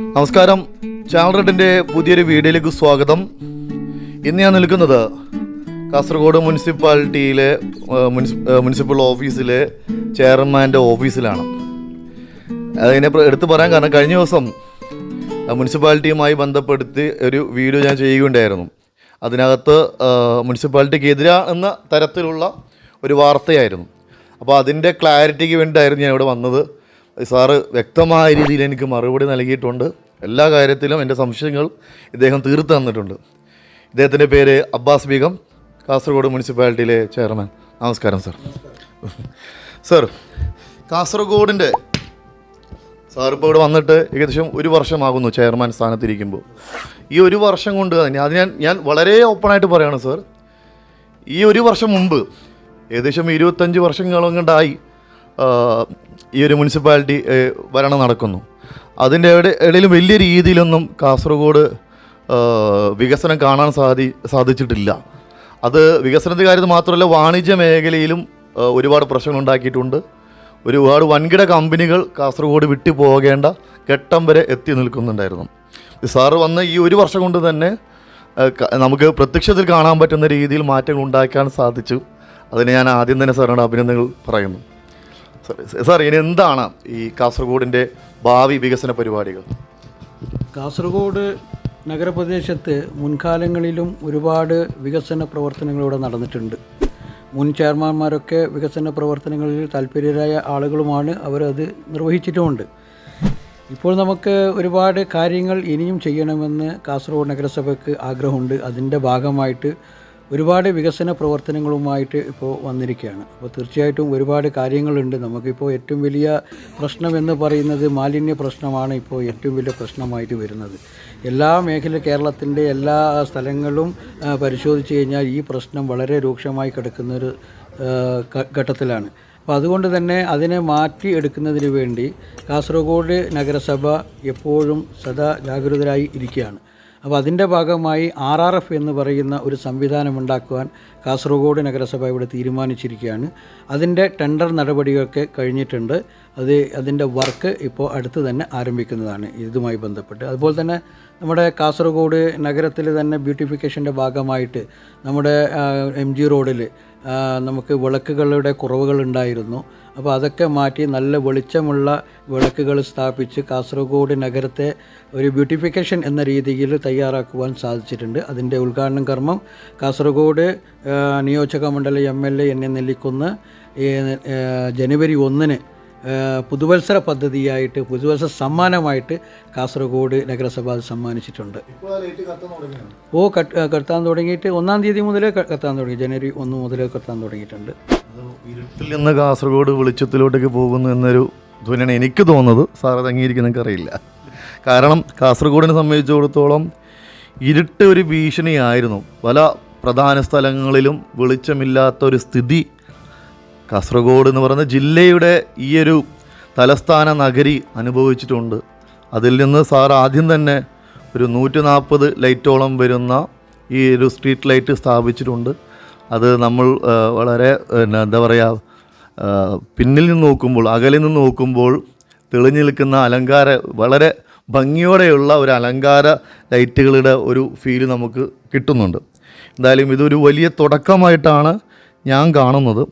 നമസ്കാരം. ചാനൽ റെഡിന്റെ പുതിയൊരു വീഡിയോയിലേക്ക് സ്വാഗതം. ഇന്ന് ഞാൻ നിൽക്കുന്നത് കാസർഗോഡ് മുനിസിപ്പാലിറ്റിയിലെ മുനിസിപ്പൽ ഓഫീസിലെ ചെയർമാന്റെ ഓഫീസിലാണ്. അതിനെ എടുത്തു പറയാൻ കാരണം കഴിഞ്ഞ ദിവസം മുനിസിപ്പാലിറ്റിയുമായി ബന്ധപ്പെടുത്തി ഒരു വീഡിയോ ഞാൻ ചെയ്യുകയുണ്ടായിരുന്നു. അതിനകത്ത് മുനിസിപ്പാലിറ്റിക്കെതിരാണെന്ന തരത്തിലുള്ള ഒരു വാർത്തയായിരുന്നു. അപ്പോൾ അതിന്റെ ക്ലാരിറ്റിക്ക് വേണ്ടിയിട്ടായിരുന്നു ഞാൻ ഇവിടെ വന്നത്. സാറ് വ്യക്തമായ രീതിയിൽ എനിക്ക് മറുപടി നൽകിയിട്ടുണ്ട്. എല്ലാ കാര്യത്തിലും എന്റെ സംശയങ്ങൾ ഇദ്ദേഹം തീർത്തു തന്നിട്ടുണ്ട്. ഇദ്ദേഹത്തിന്റെ പേര് അബ്ബാസ് ബീഗം കാസർഗോഡ് മുനിസിപ്പാലിറ്റിയിലെ ചെയർമാൻ. നമസ്കാരം സർ. സർ കാസർഗോഡിന്റെ സാർ ഇപ്പോൾ ഇവിടെ വന്നിട്ട് ഏകദേശം ഒരു വർഷമാകുന്നു ചെയർമാൻ സ്ഥാനത്തിരിക്കുമ്പോൾ. ഈ ഒരു വർഷം കൊണ്ട് തന്നെ അത് ഞാൻ ഞാൻ വളരെ ഓപ്പണായിട്ട് പറയുകയാണ് സാർ. ഈ ഒരു വർഷം മുമ്പ് ഏകദേശം ഇരുപത്തഞ്ച് വർഷങ്ങളും കൊണ്ടായി ആ, ഈ ഒരു മുനിസിപ്പാലിറ്റി ഭരണം നടക്കുന്നു. അതിന്റെ ഇട- ഇടയിൽ വലിയ രീതിയിലൊന്നും കാസർഗോഡ് വികസനം കാണാൻ സാധി സാധിച്ചിട്ടില്ല. അത് വികസനത്തിന്റെ കാര്യത്തിൽ മാത്രമല്ല വാണിജ്യ മേഖലയിലും ഒരുപാട് പ്രശ്നങ്ങൾ ഉണ്ടാക്കിയിട്ടുണ്ട് ഒരുപാട് വൻകിട കമ്പനികൾ കാസർഗോഡ് വിട്ടു പോകേണ്ട ഘട്ടം വരെ എത്തി നിൽക്കുന്നുണ്ടായിരുന്നു. സാറ് വന്ന് ഈ ഒരു വർഷം കൊണ്ട് തന്നെ നമുക്ക് പ്രത്യക്ഷത്തിൽ കാണാൻ പറ്റുന്ന രീതിയിൽ മാറ്റങ്ങൾ ഉണ്ടാക്കാൻ സാധിച്ചു. അതിന് ഞാൻ ആദ്യം തന്നെ സാറിനോട് അഭിനന്ദനങ്ങൾ പറയുന്നു. സാർ- ഇനി എന്താണ് ഈ കാസർഗോഡിന്റെ ഭാവി വികസന പരിപാടികൾ? കാസർഗോഡ് നഗരപ്രദേശത്ത് മുൻകാലങ്ങളിലും ഒരുപാട് വികസന പ്രവർത്തനങ്ങൾ ഇവിടെ നടന്നിട്ടുണ്ട്. മുൻ ചെയർമാന്മാരൊക്കെ വികസന പ്രവർത്തനങ്ങളിൽ താല്പര്യരായ ആളുകളുമാണ് അവരത് നിർവഹിച്ചിട്ടുമുണ്ട്. ഇപ്പോൾ നമുക്ക് ഒരുപാട് കാര്യങ്ങൾ ഇനിയും ചെയ്യണമെന്ന് കാസർഗോഡ് നഗരസഭയ്ക്ക് ആഗ്രഹമുണ്ട്. അതിന്റെ ഭാഗമായിട്ട് ഒരുപാട് വികസന പ്രവർത്തനങ്ങളുമായിട്ട് ഇപ്പോൾ വന്നിരിക്കുകയാണ്. അപ്പോൾ തീർച്ചയായിട്ടും ഒരുപാട് കാര്യങ്ങളുണ്ട്. നമുക്കിപ്പോൾ ഏറ്റവും വലിയ പ്രശ്നം എന്ന് പറയുന്നത് മാലിന്യ പ്രശ്നമാണ് ഇപ്പോൾ ഏറ്റവും വലിയ പ്രശ്നമായിട്ട് വരുന്നത്. എല്ലാ മേഖല കേരളത്തിന്റെ എല്ലാ സ്ഥലങ്ങളും പരിശോധിച്ച് കഴിഞ്ഞാൽ ഈ പ്രശ്നം വളരെ രൂക്ഷമായി കിടക്കുന്നൊരു ഘട്ടത്തിലാണ്. അപ്പോൾ അതുകൊണ്ട് തന്നെ അതിനെ മാറ്റി എടുക്കുന്നതിന് വേണ്ടി കാസർഗോഡ് നഗരസഭ എപ്പോഴും സദാ ജാഗരൂകരായി ഇരിക്കുകയാണ്. അപ്പോൾ അതിന്റെ ഭാഗമായി ആർ ആർ എഫ് എന്ന് പറയുന്ന ഒരു സംവിധാനം ഉണ്ടാക്കുവാൻ കാസർഗോഡ് നഗരസഭ ഇവിടെ തീരുമാനിച്ചിരിക്കുകയാണ്. അതിന്റെ ടെൻഡർ നടപടികളൊക്കെ കഴിഞ്ഞിട്ടുണ്ട്. അത് അതിന്റെ വർക്ക് ഇപ്പോൾ അടുത്ത് തന്നെ ആരംഭിക്കുന്നതാണ് ഇതുമായി ബന്ധപ്പെട്ട്. അതുപോലെ തന്നെ നമ്മുടെ കാസർഗോഡ് നഗരത്തിൽ തന്നെ ബ്യൂട്ടിഫിക്കേഷന്റെ ഭാഗമായിട്ട് നമ്മുടെ എം ജി റോഡിൽ നമുക്ക് വിളക്കുകളുടെ കുറവുകൾ ഉണ്ടായിരുന്നു. അപ്പോൾ അതൊക്കെ മാറ്റി നല്ല വെളിച്ചമുള്ള വിളക്കുകൾ സ്ഥാപിച്ച് കാസർഗോഡ് നഗരത്തെ ഒരു ബ്യൂട്ടിഫിക്കേഷൻ എന്ന രീതിയിൽ തയ്യാറാക്കുവാൻ സാധിച്ചിട്ടുണ്ട്. അതിന്റെ ഉദ്ഘാടനം കർമ്മം കാസർഗോഡ് നിയോജക മണ്ഡല എം എൽ എ എന്നെ നെല്ലിക്കുന്ന് ജനുവരി ഒന്നിന് പുതുവത്സര പദ്ധതിയായിട്ട് പുതുവത്സര സമ്മാനമായിട്ട് കാസർഗോഡ് നഗരസഭ അത് സമ്മാനിച്ചിട്ടുണ്ട്. ഓ കത്താൻ തുടങ്ങിയിട്ട് ഒന്നാം തീയതി മുതലേ ക- കത്താൻ തുടങ്ങി. ജനുവരി ഒന്ന് മുതൽ കത്താൻ തുടങ്ങിയിട്ടുണ്ട്. ഇരുട്ടിൽ നിന്ന് കാസർഗോഡ് വെളിച്ചത്തിലോട്ടേക്ക് പോകുന്നു എന്നൊരു ധ്വനിയാണ് എനിക്ക് തോന്നുന്നത്. സാർ അത് അംഗീകരിക്കുന്ന അറിയില്ല കാരണം കാസർഗോഡിനെ സംബന്ധിച്ചിടത്തോളം ഇരുട്ട് ഒരു ഭീഷണിയായിരുന്നു. പല പ്രധാന സ്ഥലങ്ങളിലും വെളിച്ചമില്ലാത്ത ഒരു സ്ഥിതി കാസർഗോഡ് എന്ന് പറയുന്ന ജില്ലയുടെ ഈ ഒരു തലസ്ഥാന നഗരി അനുഭവിച്ചിട്ടുണ്ട്. അതിൽ നിന്ന് സാർ ആദ്യം തന്നെ ഒരു നൂറ്റി നാൽപ്പത് ലൈറ്റോളം വരുന്ന ഈ ഒരു സ്ട്രീറ്റ് ലൈറ്റ് സ്ഥാപിച്ചിട്ടുണ്ട്. അത് നമ്മൾ വളരെ എന്താ പറയുക പിന്നിൽ നിന്ന് നോക്കുമ്പോൾ അകലിൽ നിന്ന് നോക്കുമ്പോൾ തെളിഞ്ഞു നിൽക്കുന്ന അലങ്കാര വളരെ ഭംഗിയോടെയുള്ള ഒരു അലങ്കാര ലൈറ്റുകളുടെ ഒരു ഫീൽ നമുക്ക് കിട്ടുന്നുണ്ട്. എന്തായാലും ഇതൊരു വലിയ തുടക്കമായിട്ടാണ് ഞാൻ കാണുന്നത്.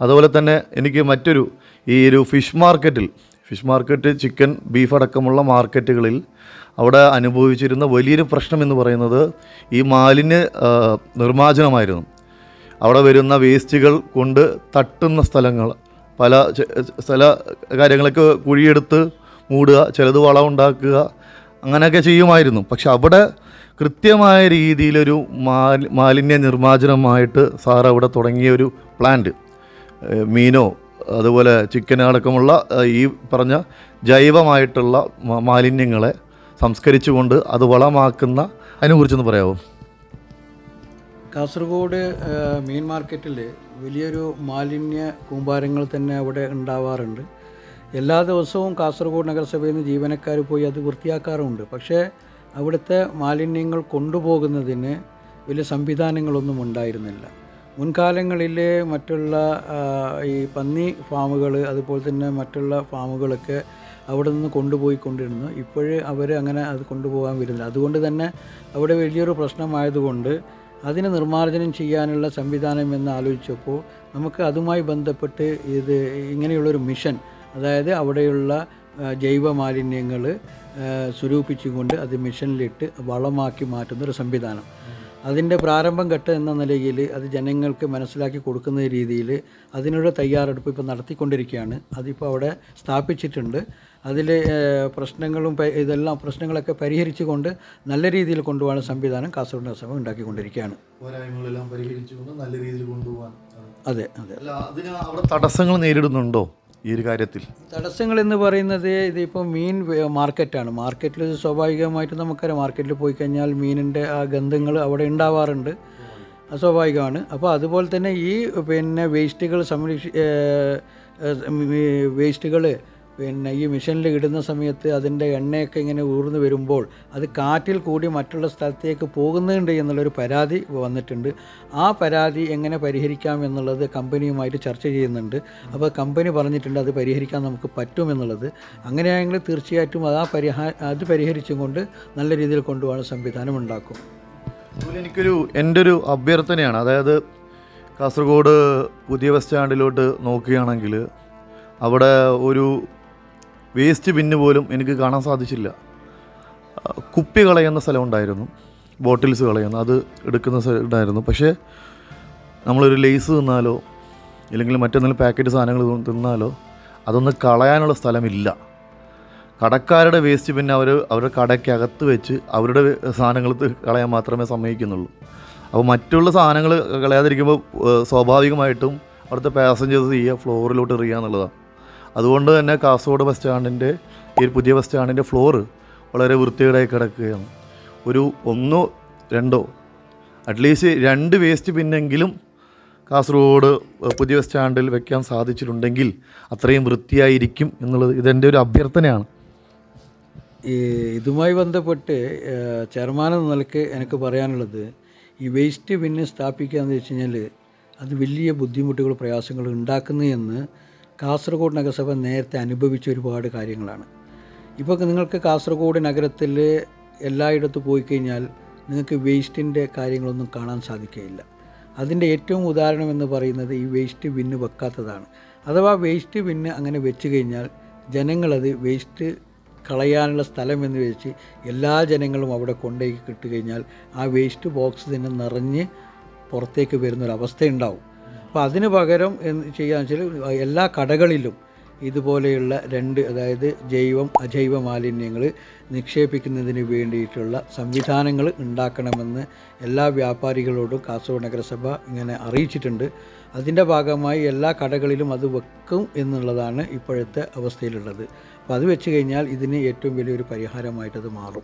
അതുപോലെ തന്നെ എനിക്ക് മറ്റൊരു ഈ ഒരു ഫിഷ് മാർക്കറ്റിൽ ഫിഷ് മാർക്കറ്റ് ചിക്കൻ ബീഫ് അടക്കമുള്ള മാർക്കറ്റുകളിൽ അവിടെ അനുഭവിച്ചിരുന്ന വലിയൊരു പ്രശ്നം എന്ന് പറയുന്നത് ഈ മാലിന്യ നിർമ്മാർജനമായിരുന്നു. അവിടെ വരുന്ന വേസ്റ്റുകൾ കൊണ്ട് തട്ടുന്ന സ്ഥലങ്ങൾ പല സ്ഥല കാര്യങ്ങളൊക്കെ കുഴിയെടുത്ത് മൂടുക ചിലത് വളം ഉണ്ടാക്കുക അങ്ങനെയൊക്കെ ചെയ്യുമായിരുന്നു. പക്ഷെ അവിടെ കൃത്യമായ രീതിയിലൊരു മാലിന്യ നിർമ്മാർജനമായിട്ട് സാർ അവിടെ തുടങ്ങിയ ഒരു പ്ലാന്റ് മീനോ അതുപോലെ ചിക്കൻ അടക്കമുള്ള ഈ പറഞ്ഞ ജൈവമായിട്ടുള്ള മാലിന്യങ്ങളെ സംസ്കരിച്ചുകൊണ്ട് അത് വളമാക്കുന്ന അതിനെക്കുറിച്ചൊന്ന് പറയാമോ കാസർഗോഡ് മീൻ മാർക്കറ്റിൽ വലിയൊരു മാലിന്യ കൂമ്പാരങ്ങൾ തന്നെ അവിടെ ഉണ്ടാവാറുണ്ട്. എല്ലാ ദിവസവും കാസർഗോഡ് നഗരസഭയിൽ നിന്ന് ജീവനക്കാർ പോയി അത് വൃത്തിയാക്കാറുമുണ്ട് പക്ഷേ അവിടുത്തെ മാലിന്യങ്ങൾ കൊണ്ടുപോകുന്നതിന് വലിയ സംവിധാനങ്ങളൊന്നും ഉണ്ടായിരുന്നില്ല. മുൻകാലങ്ങളിൽ മറ്റുള്ള ഈ പന്നി ഫാമുകൾ അതുപോലെ തന്നെ മറ്റുള്ള ഫാമുകളൊക്കെ അവിടെ നിന്ന് കൊണ്ടുപോയി കൊണ്ടിരുന്നു ഇപ്പോഴ് അവർ അങ്ങനെ അത് കൊണ്ടുപോകാൻ വരുന്നില്ല. അതുകൊണ്ട് തന്നെ അവിടെ വലിയൊരു പ്രശ്നമായതുകൊണ്ട് അതിനെ നിർമ്മാർജനം ചെയ്യാനുള്ള സംവിധാനം എന്ന് ആലോചിച്ചപ്പോൾ നമുക്ക് അതുമായി ബന്ധപ്പെട്ട് ഇത് ഇങ്ങനെയുള്ളൊരു മിഷൻ അതായത് അവിടെയുള്ള ജൈവ മാലിന്യങ്ങൾ സ്വരൂപിച്ചുകൊണ്ട് അത് മിഷനിലിട്ട് വളമാക്കി മാറ്റുന്നൊരു സംവിധാനം. അതിന്റെ പ്രാരംഭം ഘട്ടം എന്ന നിലയിൽ അത് ജനങ്ങൾക്ക് മനസ്സിലാക്കി കൊടുക്കുന്ന രീതിയിൽ അതിനുള്ള തയ്യാറെടുപ്പ് ഇപ്പോൾ നടത്തിക്കൊണ്ടിരിക്കുകയാണ്. അതിപ്പോൾ അവിടെ സ്ഥാപിച്ചിട്ടുണ്ട്. അതിൽ പ്രശ്നങ്ങളും ഇതെല്ലാം പ്രശ്നങ്ങളൊക്കെ പരിഹരിച്ചുകൊണ്ട് നല്ല രീതിയിൽ കൊണ്ടുപോകാൻ സംവിധാനം കാസർഗോഡ് നഗരസഭ ഉണ്ടാക്കിക്കൊണ്ടിരിക്കുകയാണ്. പോരായ്മകളെല്ലാം പരിഹരിച്ചുകൊണ്ട് നല്ല രീതിയിൽ കൊണ്ടുപോകാൻ. അതെ അതെ. അല്ല അതിന് അവിടെ തടസ്സങ്ങൾ നേരിടുന്നുണ്ടോ? ഈ ഒരു കാര്യത്തിൽ? തടസ്സങ്ങൾ എന്ന് പറയുന്നത് ഇതിപ്പോൾ മീൻ മാർക്കറ്റാണ്. മാർക്കറ്റിൽ സ്വാഭാവികമായിട്ട് നമുക്കറിയാം. മാർക്കറ്റിൽ പോയി കഴിഞ്ഞാൽ മീനിന്റെ ആ ഗന്ധങ്ങൾ അവിടെ ഉണ്ടാവാറുണ്ട്. സ്വാഭാവികമാണ്. അപ്പോൾ അതുപോലെ തന്നെ ഈ പിന്നെ വേസ്റ്റുകൾ സംരക്ഷി വേസ്റ്റുകൾ പിന്നെ ഈ മിഷനിൽ ഇടുന്ന സമയത്ത് അതിന്റെ എണ്ണയൊക്കെ ഇങ്ങനെ ഊർന്നു വരുമ്പോൾ അത് കാറ്റിൽ കൂടി മറ്റുള്ള സ്ഥലത്തേക്ക് പോകുന്നുണ്ട് എന്നുള്ളൊരു പരാതി വന്നിട്ടുണ്ട്. ആ പരാതി എങ്ങനെ പരിഹരിക്കാം എന്നുള്ളത് കമ്പനിയുമായിട്ട് ചർച്ച ചെയ്യുന്നുണ്ട്. അപ്പോൾ കമ്പനി പറഞ്ഞിട്ടുണ്ട് അത് പരിഹരിക്കാൻ നമുക്ക് പറ്റുമെന്നുള്ളത് അങ്ങനെയാണെങ്കിൽ തീർച്ചയായിട്ടും അത് ആ പരിഹാ അത് പരിഹരിച്ചും കൊണ്ട് നല്ല രീതിയിൽ കൊണ്ടുപോകാൻ സംവിധാനം ഉണ്ടാക്കും. അതുപോലെ എനിക്കൊരു എന്റെ ഒരു അഭ്യർത്ഥനയാണ്. അതായത് കാസർഗോഡ് പുതിയ ബസ് സ്റ്റാൻഡിലോട്ട് നോക്കുകയാണെങ്കിൽ അവിടെ ഒരു വേസ്റ്റ് ബിന്ന് പോലും എനിക്ക് കാണാൻ സാധിച്ചില്ല. കുപ്പി കളയുന്ന സ്ഥലം ഉണ്ടായിരുന്നു ബോട്ടിൽസ് കളയുന്ന അത് എടുക്കുന്ന ഉണ്ടായിരുന്നു പക്ഷേ നമ്മളൊരു ലേസ് തിന്നാലോ അല്ലെങ്കിൽ മറ്റെന്തെങ്കിലും പാക്കറ്റ് സാധനങ്ങൾ തിന്നാലോ അതൊന്ന് കളയാനുള്ള സ്ഥലമില്ല. കടക്കാരുടെ വേസ്റ്റ് പിന്നെ അവർ അവരുടെ കടയ്ക്കകത്ത് വെച്ച് അവരുടെ സാധനങ്ങൾ കളയാൻ മാത്രമേ സമ്മതിക്കുന്നുള്ളൂ. അപ്പോൾ മറ്റുള്ള സാധനങ്ങൾ കളയാതിരിക്കുമ്പോൾ സ്വാഭാവികമായിട്ടും അവിടുത്തെ പാസഞ്ചേഴ്സ് ചെയ്യുക ഫ്ലോറിലോട്ട് എറിയുക എന്നുള്ളതാണ് അതുകൊണ്ട് തന്നെ കാസർഗോഡ് ബസ് സ്റ്റാൻഡിന്റെ ഈ പുതിയ ബസ് സ്റ്റാൻഡിന്റെ ഫ്ലോറ് വളരെ വൃത്തികേടായി കിടക്കുകയാണ്. ഒരു ഒന്നോ രണ്ടോ അറ്റ്ലീസ്റ്റ് രണ്ട് വേസ്റ്റ് പിന്നെങ്കിലും കാസർഗോഡ് പുതിയ ബസ് സ്റ്റാൻഡിൽ വെക്കാൻ സാധിച്ചിട്ടുണ്ടെങ്കിൽ അത്രയും വൃത്തിയായിരിക്കും എന്നുള്ളത് ഇതെന്റെ ഒരു അഭ്യർത്ഥനയാണ്. ഇതുമായി ബന്ധപ്പെട്ട് ചെയർമാൻ എന്ന നിലയ്ക്ക് എനിക്ക് പറയാനുള്ളത് ഈ വേസ്റ്റ് പിന്നെ സ്ഥാപിക്കുക എന്ന് വെച്ച് കഴിഞ്ഞാൽ അത് വലിയ ബുദ്ധിമുട്ടുകൾ പ്രയാസങ്ങൾ ഉണ്ടാക്കുന്നു എന്ന് കാസർഗോഡ് നഗരസഭ നേരത്തെ അനുഭവിച്ച ഒരുപാട് കാര്യങ്ങളാണ്. ഇപ്പോൾ നിങ്ങൾക്ക് കാസർഗോഡ് നഗരത്തിൽ എല്ലായിടത്തും പോയി കഴിഞ്ഞാൽ നിങ്ങൾക്ക് വേസ്റ്റിന്റെ കാര്യങ്ങളൊന്നും കാണാൻ സാധിക്കുകയില്ല. അതിന്റെ ഏറ്റവും ഉദാഹരണം എന്ന് പറയുന്നത് ഈ വേസ്റ്റ് ബിന്ന് വെക്കാത്തതാണ്. അഥവാ വേസ്റ്റ് ബിന്ന് അങ്ങനെ വെച്ച് കഴിഞ്ഞാൽ ജനങ്ങളത് വേസ്റ്റ് കളയാനുള്ള സ്ഥലം എന്ന് വെച്ച് എല്ലാ ജനങ്ങളും അവിടെ കൊണ്ടുപോയി കിട്ടുകഴിഞ്ഞാൽ ആ വേസ്റ്റ് ബോക്സ് തന്നെ നിറഞ്ഞ് പുറത്തേക്ക് വരുന്നൊരവസ്ഥയുണ്ടാവും. അപ്പോൾ അതിന് പകരം എന്ന് ചെയ്യാന്ന് വെച്ചാൽ എല്ലാ കടകളിലും ഇതുപോലെയുള്ള രണ്ട് അതായത് ജൈവം അജൈവ മാലിന്യങ്ങൾ നിക്ഷേപിക്കുന്നതിന് വേണ്ടിയിട്ടുള്ള സംവിധാനങ്ങൾ ഉണ്ടാക്കണമെന്ന് എല്ലാ വ്യാപാരികളോടും കാസർഗോഡ് നഗരസഭ ഇങ്ങനെ അറിയിച്ചിട്ടുണ്ട്. അതിന്റെ ഭാഗമായി എല്ലാ കടകളിലും അത് വെക്കും എന്നുള്ളതാണ് ഇപ്പോഴത്തെ അവസ്ഥയിലുള്ളത്. അപ്പോൾ അത് വെച്ച് കഴിഞ്ഞാൽ ഇതിന് ഏറ്റവും വലിയൊരു പരിഹാരമായിട്ടത് മാറും.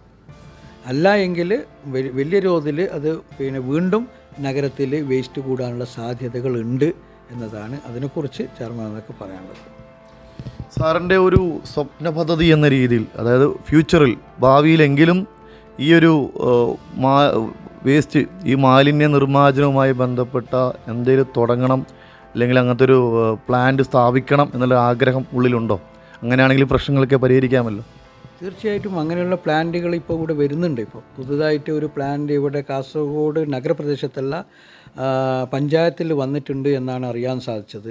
അല്ല എങ്കിൽ വലി- വലിയ തോതിൽ അത് പിന്നെ വീണ്ടും നഗരത്തിൽ വേസ്റ്റ് കൂടാനുള്ള സാധ്യതകളുണ്ട് എന്നതാണ് അതിനെക്കുറിച്ച് ചെയർമാനൊക്കെ പറയാനുള്ളത് സാറിന്റെ ഒരു സ്വപ്ന പദ്ധതി എന്ന രീതിയിൽ അതായത് ഫ്യൂച്ചറിൽ ഭാവിയിലെങ്കിലും ഈ ഒരു മാ വേസ്റ്റ് ഈ മാലിന്യ നിർമ്മാർജനവുമായി ബന്ധപ്പെട്ട എന്തെങ്കിലും തുടങ്ങണം അല്ലെങ്കിൽ അങ്ങനത്തെ ഒരു പ്ലാന്റ് സ്ഥാപിക്കണം എന്നുള്ള ആഗ്രഹം ഉള്ളിലുണ്ടോ? അങ്ങനെയാണെങ്കിൽ പ്രശ്നങ്ങളൊക്കെ പരിഹരിക്കാമല്ലോ. തീർച്ചയായിട്ടും അങ്ങനെയുള്ള പ്ലാന്റുകൾ ഇപ്പോൾ ഇവിടെ വരുന്നുണ്ട് ഇപ്പോൾ. പുതുതായിട്ട് ഒരു പ്ലാന്റ് ഇവിടെ കാസർഗോഡ് നഗരപ്രദേശത്തുള്ള പഞ്ചായത്തിൽ വന്നിട്ടുണ്ട് എന്നാണ് അറിയാൻ സാധിച്ചത്.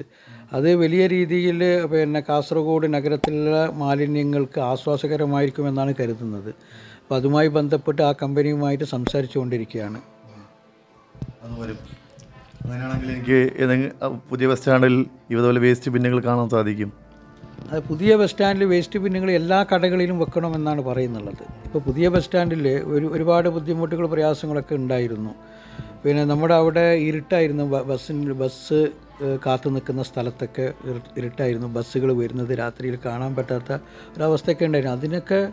അത് വലിയ രീതിയിൽ പിന്നെ കാസർഗോഡ് നഗരത്തിലുള്ള മാലിന്യങ്ങൾക്ക് ആശ്വാസകരമായിരിക്കുമെന്നാണ് കരുതുന്നത്. അപ്പോൾ അതുമായി ബന്ധപ്പെട്ട് ആ കമ്പനിയുമായിട്ട് സംസാരിച്ചു കൊണ്ടിരിക്കുകയാണ് അങ്ങനെയാണെങ്കിൽ എനിക്ക് ഏതെങ്കിലും പുതിയ ബസ് സ്റ്റാൻഡിൽ ഇതുപോലെ വേസ്റ്റ് ബിന്നുകൾ കാണാൻ സാധിക്കും. അത് പുതിയ ബസ് സ്റ്റാൻഡിൽ വേസ്റ്റ് ബിന്നുകൾ എല്ലാ കടകളിലും വെക്കണമെന്നാണ് പറയുന്നുള്ളത്. ഇപ്പോൾ പുതിയ ബസ് സ്റ്റാൻഡിൽ ഒരു ഒരുപാട് ബുദ്ധിമുട്ടുകൾ പ്രയാസങ്ങളൊക്കെ ഉണ്ടായിരുന്നു. പിന്നെ നമ്മുടെ അവിടെ ഇരുട്ടായിരുന്നു. ബസ്സിന് ബസ് കാത്തു നിൽക്കുന്ന സ്ഥലത്തൊക്കെ ഇരു- ഇരുട്ടായിരുന്നു. ബസ്സുകൾ വരുന്നത് രാത്രിയിൽ കാണാൻ പറ്റാത്ത ഒരവസ്ഥയൊക്കെ ഉണ്ടായിരുന്നു. അതിനൊക്കെ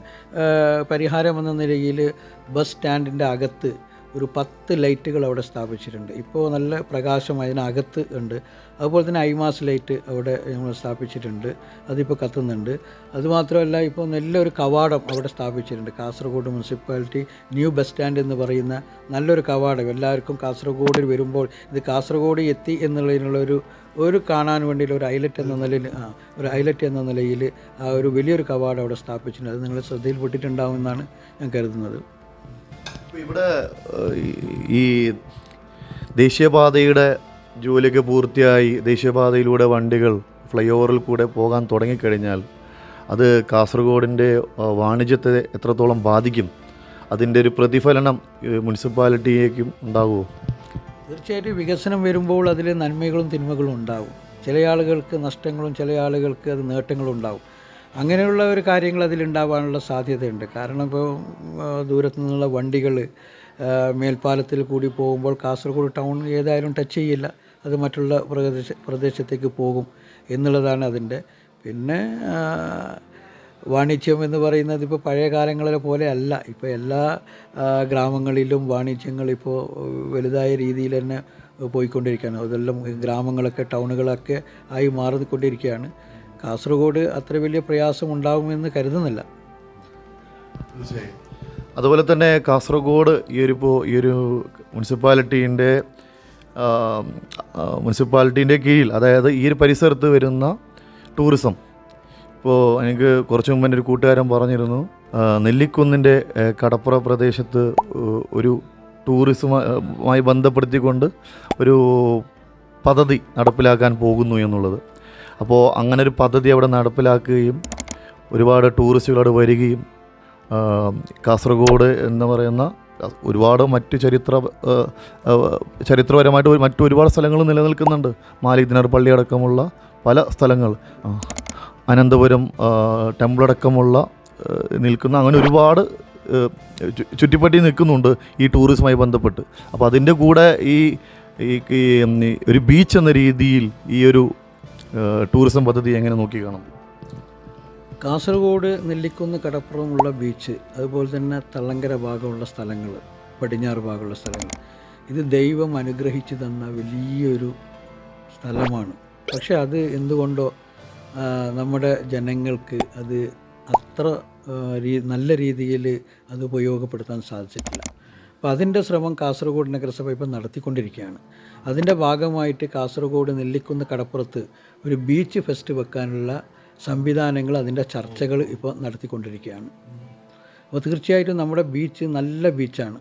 പരിഹാരമെന്ന നിലയിൽ ബസ് സ്റ്റാൻഡിന്റെ അകത്ത് ഒരു പത്ത് ലൈറ്റുകൾ അവിടെ സ്ഥാപിച്ചിട്ടുണ്ട്. ഇപ്പോൾ നല്ല പ്രകാശം അതിനകത്ത് ഉണ്ട്. അതുപോലെ തന്നെ ഐമാസ് ലൈറ്റ് അവിടെ നമ്മൾ സ്ഥാപിച്ചിട്ടുണ്ട്. അതിപ്പോൾ കത്തുന്നുണ്ട്. അതുമാത്രമല്ല ഇപ്പോൾ നല്ലൊരു കവാടം അവിടെ സ്ഥാപിച്ചിട്ടുണ്ട്. Kasaragod municipality new bus stand എന്ന് പറയുന്ന നല്ലൊരു കവാടം. എല്ലാവർക്കും കാസർഗോഡിൽ വരുമ്പോൾ ഇത് കാസർഗോഡ് എത്തി എന്നുള്ളതിനുള്ളൊരു ഒരു കാണാൻ വേണ്ടിയുള്ള ഒരു ഹൈലൈറ്റ് എന്ന നിലയിൽ ആ ഒരു ഹൈലൈറ്റ് എന്ന നിലയിൽ ആ ഒരു വലിയൊരു കവാടം അവിടെ സ്ഥാപിച്ചിട്ടുണ്ട്. അത് നിങ്ങൾ ശ്രദ്ധയിൽപ്പെട്ടിട്ടുണ്ടാവുമെന്നാണ് ഞാൻ കരുതുന്നത്. ഇവിടെ ഈ ദേശീയപാതയുടെ ജോലിയൊക്കെ പൂർത്തിയായി ദേശീയപാതയിലൂടെ വണ്ടികൾ ഫ്ലൈ ഓവറിൽ കൂടെ പോകാൻ തുടങ്ങിക്കഴിഞ്ഞാൽ അത് കാസർഗോഡിന്റെ വാണിജ്യത്തെ എത്രത്തോളം ബാധിക്കും? അതിന്റെ ഒരു പ്രതിഫലനം മുനിസിപ്പാലിറ്റിയേക്കും ഉണ്ടാകുമോ തീർച്ചയായിട്ടും വികസനം വരുമ്പോൾ അതിൽ നന്മകളും തിന്മകളും ഉണ്ടാകും ചില ആളുകൾക്ക് നഷ്ടങ്ങളും ചില ആളുകൾക്ക് അത് നേട്ടങ്ങളും ഉണ്ടാവും അങ്ങനെയുള്ള ഒരു കാര്യങ്ങൾ അതിലുണ്ടാവാനുള്ള സാധ്യതയുണ്ട്. കാരണം ഇപ്പോൾ ദൂരത്തു നിന്നുള്ള വണ്ടികൾ മേൽപ്പാലത്തിൽ കൂടി പോകുമ്പോൾ കാസർഗോഡ് ടൗൺ ഏതായാലും ടച്ച് ചെയ്യില്ല. അത് മറ്റുള്ള പ്രദേശ പ്രദേശത്തേക്ക് പോകും എന്നുള്ളതാണ് അതിന്റെ. പിന്നെ വാണിജ്യം എന്ന് പറയുന്നത് ഇപ്പോൾ പഴയ കാലങ്ങളിലെ പോലെ അല്ല. ഇപ്പോൾ എല്ലാ ഗ്രാമങ്ങളിലും വാണിജ്യങ്ങൾ ഇപ്പോൾ വലുതായ രീതിയിൽ തന്നെ പോയിക്കൊണ്ടിരിക്കുകയാണ്. അതെല്ലാം ഗ്രാമങ്ങളൊക്കെ ടൗണുകളൊക്കെ ആയി മാറിക്കൊണ്ടിരിക്കുകയാണ്. കാസർഗോഡ് അത്ര വലിയ പ്രയാസം ഉണ്ടാകുമെന്ന് കരുതുന്നില്ല അതുപോലെ തന്നെ കാസർഗോഡ് ഈ ഒരു ഇപ്പോൾ ഈ ഒരു മുനിസിപ്പാലിറ്റീന്റെ മുനിസിപ്പാലിറ്റീന്റെ കീഴിൽ അതായത് ഈ ഒരു പരിസരത്ത് വരുന്ന ടൂറിസം. ഇപ്പോൾ എനിക്ക് കുറച്ച് മുമ്പ് എന്റെ ഒരു കൂട്ടുകാരൻ പറഞ്ഞിരുന്നു നെല്ലിക്കുന്നിന്റെ കടപ്പുറ പ്രദേശത്ത് ഒരു ടൂറിസവുമായി ബന്ധപ്പെടുത്തിക്കൊണ്ട് ഒരു പദ്ധതി നടപ്പിലാക്കാൻ പോകുന്നു എന്നുള്ളത്. അപ്പോൾ അങ്ങനെ ഒരു പദ്ധതി അവിടെ നടപ്പിലാക്കുകയും ഒരുപാട് ടൂറിസ്റ്റുകൾ അവിടെ വരികയും കാസർഗോഡ് എന്ന് പറയുന്ന ഒരുപാട് മറ്റു ചരിത്ര ചരിത്രപരമായിട്ട് മറ്റു ഒരുപാട് സ്ഥലങ്ങൾ നിലനിൽക്കുന്നുണ്ട്. മാലിക് പള്ളി അടക്കമുള്ള പല സ്ഥലങ്ങൾ. അനന്തപുരം ടെമ്പിൾ അടക്കമുള്ള നിൽക്കുന്ന അങ്ങനെ ഒരുപാട് ചുറ്റിപ്പറ്റി നിൽക്കുന്നുണ്ട് ഈ ടൂറിസവുമായി ബന്ധപ്പെട്ട്. അപ്പോൾ അതിന്റെ കൂടെ ഈ ഒരു ബീച്ച് എന്ന രീതിയിൽ ഈ ഒരു ടൂറിസം പദ്ധതി എങ്ങനെ നോക്കി കാണും? കാസർഗോഡ് നെല്ലിക്കുന്ന് കടപ്പുറമുള്ള ബീച്ച് അതുപോലെ തന്നെ തള്ളങ്കര ഭാഗമുള്ള സ്ഥലങ്ങൾ പടിഞ്ഞാറ് ഭാഗമുള്ള സ്ഥലങ്ങൾ ഇത് ദൈവം അനുഗ്രഹിച്ചു തന്ന വലിയൊരു സ്ഥലമാണ്. പക്ഷെ അത് എന്തുകൊണ്ടോ നമ്മുടെ ജനങ്ങൾക്ക് അത് അത്ര നല്ല രീതിയിൽ അത് ഉപയോഗപ്പെടുത്താൻ സാധിച്ചിട്ടില്ല. അപ്പോൾ അതിന്റെ ശ്രമം കാസർഗോഡ് നഗരസഭ ഇപ്പം നടത്തിക്കൊണ്ടിരിക്കുകയാണ്. അതിന്റെ ഭാഗമായിട്ട് കാസർഗോഡ് നെല്ലിക്കുന്ന് കടപ്പുറത്ത് ഒരു ബീച്ച് ഫെസ്റ്റ് വെക്കാനുള്ള സംവിധാനങ്ങൾ അതിന്റെ ചർച്ചകൾ ഇപ്പോൾ നടത്തിക്കൊണ്ടിരിക്കുകയാണ്. അപ്പോൾ തീർച്ചയായിട്ടും നമ്മുടെ ബീച്ച് നല്ല ബീച്ചാണ്.